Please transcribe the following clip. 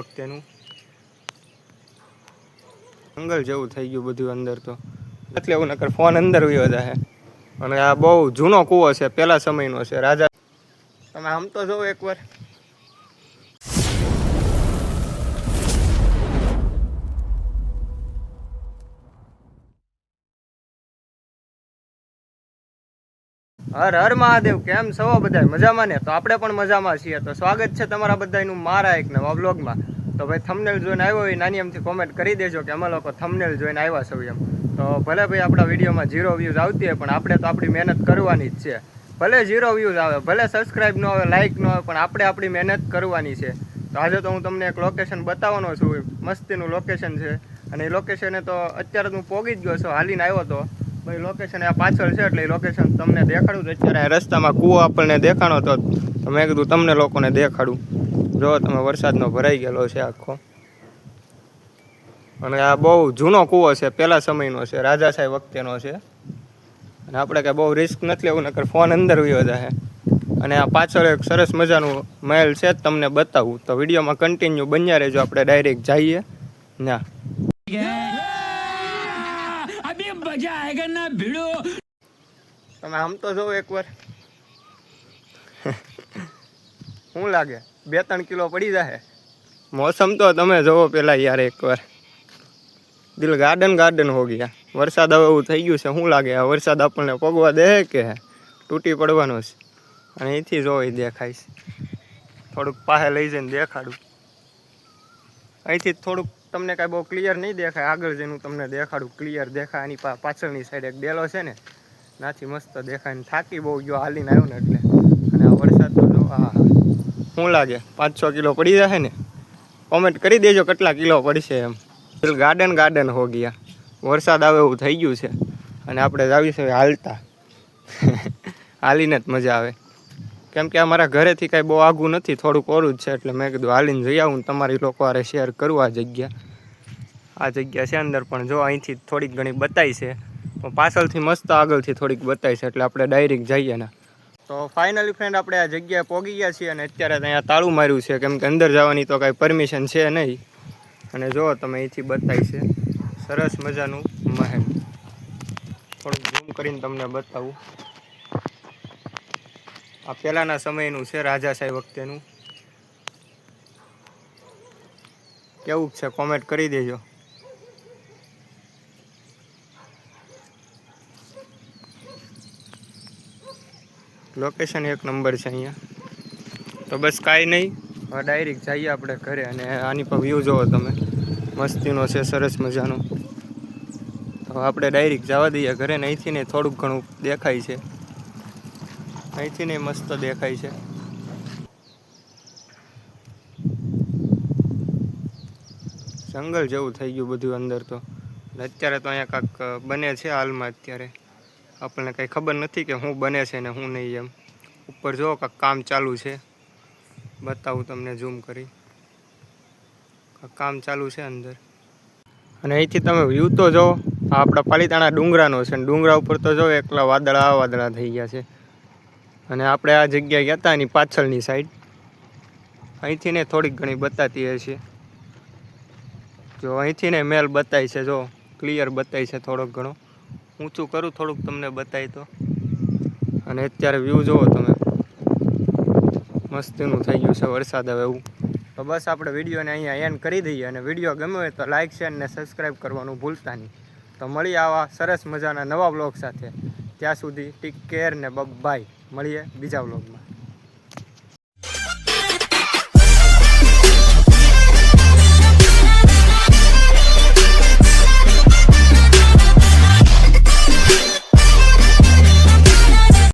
વખતેનું. જંગલ જેવું થઈ ગયું બધું અંદર તો. એટલે એવું નકર ફોન અંદર વયો જાય અને આ બહુ જૂનો કૂવો છે, પહેલા સમયનો છે, રાજા. તમે આમ તો જોવો એકવાર. હર હર મહાદેવ, કેમ છો બધા? મજામાં ને? તો આપણે પણ મજામાં છીએ. તો સ્વાગત છે તમારા બધાનું મારા એક નવા વ્લોગમાં તો ભાઈ થમનેલ જોઈને આવ્યો હોય, નાની એમથી કોમેન્ટ કરી દેજો કે અમે લોકો થમનેલ જોઈને આવ્યા છો એમ. તો ભલે ભાઈ આપણા વિડીયોમાં ઝીરો વ્યૂઝ આવતી હોય, પણ આપણે તો આપણી મહેનત કરવાની જ છે. ભલે ઝીરો વ્યૂઝ આવે, ભલે સબસ્ક્રાઇબ ન આવે લાઇક ન આવે, પણ આપણે આપણી મહેનત કરવાની છે. તો આજે તો હું તમને એક લોકેશન બતાવવાનો છું મસ્તીનું લોકેશન છે. અને એ લોકેશને તો અત્યારે હું પોગી જ ગયો છું, હાલીને આવ્યો તો. ભાઈ લોકેશન આ પાછળ છે, એટલે એ લોકેશન તમને દેખાડું તો અત્યારે રસ્તામાં કૂવો આપણને દેખાણો તો તો મેં કીધું તમને લોકોને દેખાડું. જો તમે વરસાદનો ભરાઈ ગયેલો છે આખો. અને આ બહુ જૂનો કૂવો છે, પહેલા સમયનો છે, રાજા સાહેબ વખતેનો છે. અને આપણે કાંઈ બહુ રિસ્ક નથી લેવું, નકર ફોન અંદર વયો જાય અને આ પાછળ એક સરસ મજાનું મહેલ છે, તમને બતાવું. તો વિડીયોમાં કન્ટિન્યુ બન્યા રહેજો, આપણે ડાયરેક્ટ જઈએ. ના. તમે આમ તો જોવો એકવાર. શું લાગે? બે ત્રણ કિલો પડી જાય મોસમ તો તમે જોવો પેલા યાર એકવાર. દિલ ગાર્ડન ગાર્ડન હો ગયા. વરસાદ હવે એવું થઈ ગયું છે. શું લાગે? આ વરસાદ આપણને પગવા દે કે તૂટી પડવાનો છે? અને અહીંથી જોઈ દેખાય છે. થોડુંક પાસે લઈ જઈને દેખાડું. અહીંથી થોડુંક તમને કાંઈ બહુ ક્લિયર નહીં દેખાય. આગળ જઈને હું તમને દેખાડું. ક્લિયર દેખાય. આની પાછળની સાઈડ એક ડેલો છે ને. નાથી મસ્ત દેખાય ને થાકી બહુ ગયો હાલીને આવ્યો ને એટલે અને આ વરસાદ તો જો આ શું લાગે? પાંચ, છ કિલો પડી જશે ને? કોમેન્ટ કરી દેજો કેટલા કિલો પડશે એમ. ગાર્ડન ગાર્ડન હો ગયા. વરસાદ આવે એવું થઈ ગયું છે. અને આપણે જાવી છે હાલતા. હાલીને જ મજા આવે. કેમ કે અમારા ઘરેથી કાંઈ બહુ આઘું નથી, થોડુંક ઓરું જ છે એટલે મેં કીધું હાલીને જઈ આવું તમારી લોકો હારે શેર કરું આ જગ્યા. આ જગ્યા છે અંદર પણ જો અહીંથી થોડીક ઘણી બતાવી છે. પાછળથી મસ્ત આગળથી થોડીક બતાવી છે એટલે આપણે ડાયરેક્ટ જઈએ ને. તો ફાઇનલી ફ્રેન્ડ આપણે આ જગ્યાએ પહોંચી ગયા છીએ અને અત્યારે અહીંયા તાળું માર્યું છે. કેમ કે અંદર જવાની તો કાંઈ પરમિશન છે નહીં. અને જો તમે અહીંથી બતાવી છે, સરસ મજાનું મહેલ. થોડુંક ઝૂમ કરીને તમને બતાવું. આ પહેલાંના સમયનું છે રાજા સાહેબ વખતેનું. કેવું છે? કોમેન્ટ કરી દેજો. લોકેશન એક નંબર છે અહીંયા. તો બસ કાંઈ નહીં. હવે ડાયરેક્ટ જઈએ આપણે ઘરે અને આની પર વ્યૂ જોવો તમે. મસ્તીનો છે, સરસ મજાનો. તો આપણે ડાયરેક્ટ જવા દઈએ ઘરે ને અહીંથી ને થોડુંક ઘણું દેખાય છે. અહીંથી ને મસ્ત દેખાય છે. જંગલ જેવું થઈ ગયું બધું અંદર તો. અત્યારે તો અહીંયા કાંક બને છે હાલમાં અત્યારે. આપણને કંઈ ખબર નથી કે શું બને છે ને શું નહીં એમ. ઉપર જુઓ કાંક કામ ચાલુ છે. બતાવું તમને ઝૂમ કરી. કામ ચાલુ છે અંદર. અને અહીંથી તમે વ્યૂ તો જો, આ આપણા પાલીતાણા ડુંગરાનો છે અને ડુંગરા ઉપર તો જો એકલા વાદળા વાદળા થઈ ગયા છે. અને આપણે આ જગ્યાએ ગયા હતા એની પાછળની સાઈડ અહીંથી ને થોડીક ઘણી બતાતી હશે જો અહીંથી ને મેલ બતાવી છે જો ક્લિયર બતાવી છે થોડોક ઘણો. ઊંચું કરું થોડુંક તમને બતાવી તો. અને અત્યારે વ્યૂ જુઓ તમે. મસ્તીનું થઈ ગયું છે વરસાદ હવે એવું. તો બસ આપણે વિડીયોને અહીંયા એન્ડ કરી દઈએ અને વીડિયો ગમ્યો હોય તો લાઇક શેર અને સબસ્ક્રાઈબ કરવાનું ભૂલતા નહીં. તો મળીએ આવા સરસ મજાના નવા બ્લોગ સાથે. ત્યાં સુધી ટીક કેર ને બાય મળીએ બીજા બ્લોગમાં